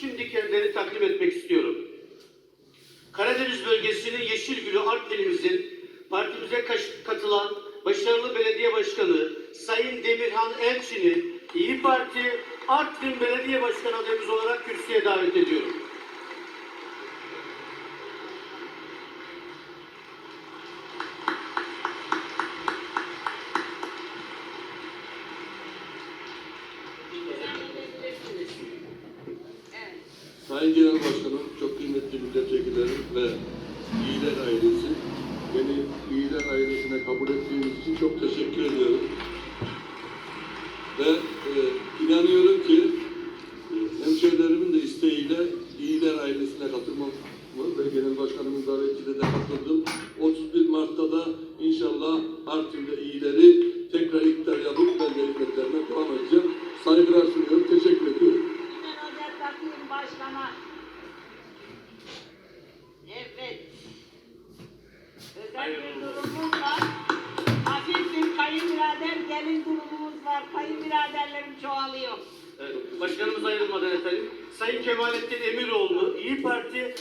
şimdi kendilerini takdim etmek istiyorum. Karadeniz bölgesinin Yeşil Gülü Artvin'imizin partimize katılan başarılı belediye başkanı Sayın Demirhan Elçin'i İyi Parti Artvin Belediye Başkanı adayımız olarak kürsüye davet ediyorum. Sayın Genel Başkanım, çok kıymetli milletvekillerim ve İyiler ailesi, beni İyiler ailesine kabul ettiğiniz için çok teşekkür ediyorum. Ve e, inanıyorum ki e, hemşehrilerimin de isteğiyle İyiler ailesine katılmamı ve Genel Başkanımın davetiyle de katıldım. 31 Mart'ta da inşallah Artvin'de iyileri tekrar iktidar yapıp ben de hizmetlerime devam edeceğim. Saygılar sunuyorum, teşekkür ediyorum. Hemen özel başkana. Evet. Özel bir durumumuz var. Hafif bir kayınbirader gelin durumumuz var. Kayınbiraderlerim çoğalıyor. Evet, Başkanımız ayrılmadan efendim. Sayın Kemalettin Emiroğlu, İyi Parti